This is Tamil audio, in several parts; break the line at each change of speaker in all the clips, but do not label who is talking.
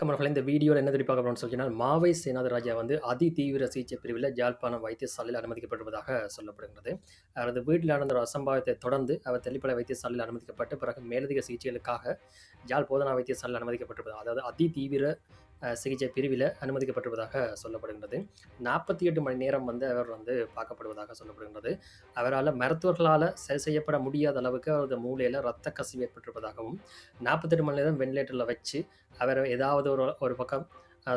வணக்கம் இந்த வீடியோவில் என்ன தெரிவிப்பாக அப்படின்னு சொல்லினால் மாவை சேனாதராஜா வந்து அதி தீவிர சிகிச்சை பிரிவில் ஜாழ்ப்பாணம் வைத்தியசாலையில் அனுமதிக்கப்பட்டிருப்பதாக சொல்லப்படுகிறது அவரது வீட்டில் நடந்த ஒரு அசம்பாவத்தை தொடர்ந்து அவர் தெளிப்பட வைத்தியசாலையில் அனுமதிக்கப்பட்டு பிறகு மேலதிக சிகிச்சைகளுக்காக ஜாழ் போதனா வைத்தியசாலையில் அனுமதிக்கப்பட்டிருப்பது. அதாவது அதி தீவிர சிகிச்சை பிரிவில் அனுமதிக்கப்பட்டிருப்பதாக சொல்லப்படுகின்றது. நாற்பத்தி எட்டு மணி நேரம் வந்து அவர் வந்து பார்க்கப்படுவதாக சொல்லப்படுகின்றது. அவரால் மருத்துவர்களால் சரி செய்யப்பட முடியாத அளவுக்கு அவரது மூளையில் ரத்த கசிவு ஏற்பட்டிருப்பதாகவும் நாற்பத்தெட்டு மணி நேரம் வென்டிலேட்டரில் வச்சு அவர் ஏதாவது ஒரு ஒரு பக்கம்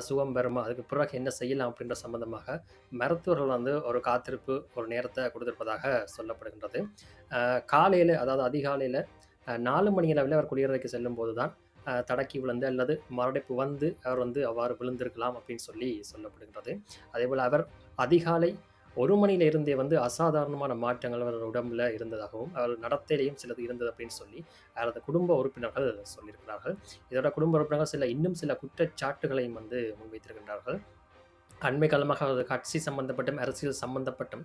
சுகம் பெறுமா அதுக்கு பிறகு என்ன செய்யலாம் அப்படின்ற சம்பந்தமாக மருத்துவர்கள் வந்து ஒரு காத்திருப்பு ஒரு நேரத்தை கொடுத்திருப்பதாக சொல்லப்படுகின்றது. காலையில் அதாவது அதிகாலையில் நாலு மணி அளவில் அவர் குளியலறைக்கு செல்லும் போது தான் தடக்கி விழுந்து அல்லது மரடைப்பு வந்து அவர் வந்து அவ்வாறு விழுந்திருக்கலாம் அப்படின்னு சொல்லி சொல்லப்படுகின்றது. அதேபோல் அவர் அதிகாலை ஒரு மணியில இருந்தே வந்து அசாதாரணமான மாற்றங்கள் அவர் உடம்புல இருந்ததாகவும் அவர் நடத்தையிலையும் சிலது இருந்தது அப்படின்னு சொல்லி அவரது குடும்ப உறுப்பினர்கள் சொல்லியிருக்கிறார்கள். இதோட குடும்ப உறுப்பினர்கள் சில இன்னும் சில குற்றச்சாட்டுகளையும் வந்து முன்வைத்திருக்கின்றார்கள். அண்மை காலமாக கட்சி சம்பந்தப்பட்டும் அரசியல் சம்பந்தப்பட்டும்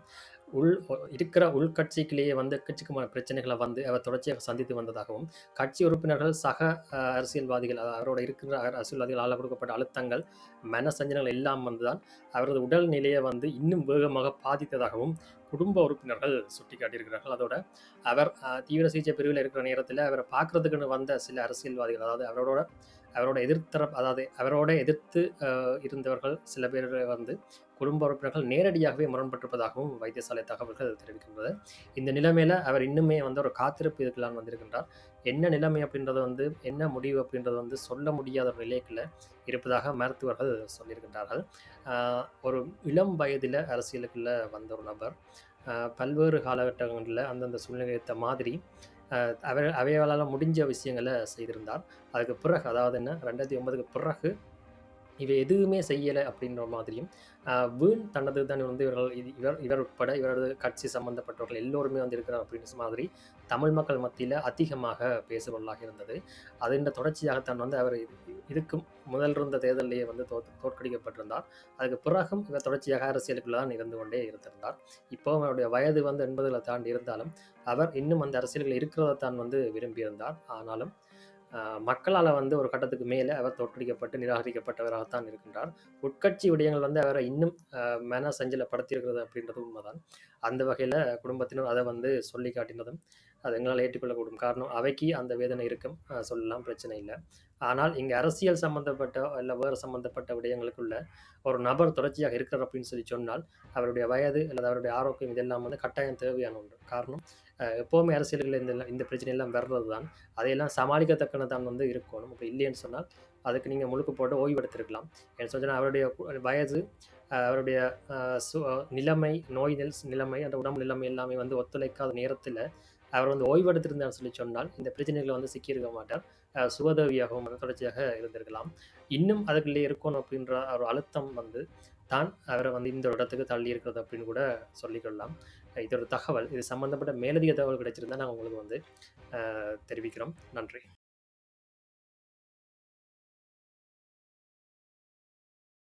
உள் இருக்கிற உள்கட்சிக்குள்ளேயே வந்து கட்சிக்குமான பிரச்சனைகளை வந்து அவர் தொடர்ச்சியாக சந்தித்து வந்ததாகவும் கட்சி உறுப்பினர்கள் சக அரசியல்வாதிகள் அவரோட இருக்கிற அரசியல்வாதிகள் ஆள கொடுக்கப்பட்ட அழுத்தங்கள் மனசஞ்சலங்கள் எல்லாம் வந்துதான் அவரது உடல் நிலையை வந்து இன்னும் வேகமாக பாதித்ததாகவும் குடும்ப உறுப்பினர்கள் சுட்டிக்காட்டியிருக்கிறார்கள். அதோட அவர் தீவிர சிகிச்சை பிரிவில் இருக்கிற நேரத்தில் அவரை பார்க்கறதுக்குன்னு வந்த சில அரசியல்வாதிகள் அதாவது அவரோட அவரோட எதிர்த்தரப்பு அதாவது அவரோட எதிர்த்து இருந்தவர்கள் சில பேர் வந்து குடும்ப உறுப்பினர்கள் நேரடியாகவே முரண்பட்டிருப்பதாகவும் வைத்தியசாலை தகவல்கள் தெரிவிக்கின்றது. இந்த நிலைமையில் அவர் இன்னுமே வந்து ஒரு காத்திருப்பு இதுக்கெல்லாம் வந்திருக்கின்றார். என்ன நிலைமை அப்படின்றது வந்து என்ன முடிவு அப்படின்றது வந்து சொல்ல முடியாத ஒரு நிலைக்குள்ள இருப்பதாக மருத்துவர்கள் சொல்லியிருக்கின்றார்கள். ஒரு இளம் வயதில் அரசியலுக்குள்ள வந்த ஒரு நபர் பல்வேறு காலகட்டங்களில் அந்தந்த சூழ்நிலைத்த மாதிரி அவை அவர் அவையால் முடிஞ்ச விஷயங்களை செய்திருந்தார். அதுக்கு பிறகு அதாவது என்ன ரெண்டாயிரத்தி ஒன்பதுக்கு பிறகு இவை எதுவுமே செய்யலை அப்படின்ற மாதிரியும் வீண் தனது தான் வந்து இவர்கள் இவர் இவர் உட்பட இவரது கட்சி சம்பந்தப்பட்டவர்கள் எல்லோருமே வந்து இருக்கிறார் அப்படின்னு மாதிரி தமிழ் மக்கள் மத்தியில் அதிகமாக பேசுபொருளாக இருந்தது. அதன் தொடர்ச்சியாகத்தான் வந்து அவர் இதுக்கும் முதல் இருந்த தேர்தலிலேயே வந்து தோ தோற்கடிக்கப்பட்டிருந்தார். அதுக்கு பிறகும் இவர் தொடர்ச்சியாக அரசியலுக்குள்ள தான் இருந்து கொண்டே இருந்திருந்தார். இப்போ அவருடைய வயது வந்து எண்பதுல தாண்டி இருந்தாலும் அவர் இன்னும் அந்த அரசியல்கள் இருக்கிறத தான் வந்து விரும்பியிருந்தார். ஆனாலும் மக்களால் வந்து ஒரு கட்டத்துக்கு மேலே அவர் தோற்கடிக்கப்பட்டு நிராகரிக்கப்பட்டவராகத்தான் இருக்கின்றார். உட்கட்சி விடயங்கள் வந்து அவரை இன்னும் ஆஹ் மன சஞ்சலப்படுத்தியிருக்கிறது அப்படின்றது உண்மைதான். அந்த வகையில் குடும்பத்தினர் அதை வந்து சொல்லி காட்டினதும் அது எங்களால் ஏற்றுக்கொள்ளக்கூடும். காரணம் அவைக்கு அந்த வேதனை இருக்கும். சொல்லலாம் பிரச்சனை இல்லை. ஆனால் இங்கே அரசியல் சம்பந்தப்பட்ட இல்லை வேறு சம்பந்தப்பட்ட விடயங்களுக்குள்ள ஒரு நபர் தொடர்ச்சியாக இருக்கிறார் அப்படின்னு சொல்லி சொன்னால் அவருடைய வயது அல்லது அவருடைய ஆரோக்கியம் இதெல்லாம் வந்து கட்டாயம் தேவையான ஒன்று. காரணம் எப்போவுமே அரசியல்களில் இந்த இந்த பிரச்சனை எல்லாம் வர்றது தான் அதையெல்லாம் சமாளிக்கத்தக்கன தான் வந்து இருக்கணும். இப்போ இல்லைன்னு சொன்னால் அதுக்கு நீங்கள் முழுக்க போட்டு ஓய்வெடுத்திருக்கலாம். என்ன சொன்னால் அவருடைய வயது அவருடைய சு நிலைமை நோய் நெல் நிலைமை அந்த உடம்பு நிலைமை எல்லாமே வந்து ஒத்துழைக்காத நேரத்தில் அவர் வந்து ஓய்வெடுத்திருந்தார் சொல்லி சொன்னால் இந்த பிரச்சனைகளை வந்து சிக்கியிருக்க மாட்டார். சுகதவியாகவும் வந்து தொடர்ச்சியாக இருந்திருக்கலாம். இன்னும் அதுக்குள்ளே இருக்கணும் அப்படின்ற ஒரு அழுத்தம் வந்து தான் அவரை வந்து இந்த இடத்துக்கு தள்ளி இருக்கிறது அப்படின்னு கூட சொல்லிக்கொள்ளலாம். இதோட தகவல் இது சம்மந்தப்பட்ட மேலதிக தகவல் கிடைச்சிருந்தா நாங்கள் உங்களுக்கு வந்து தெரிவிக்கிறோம். நன்றி.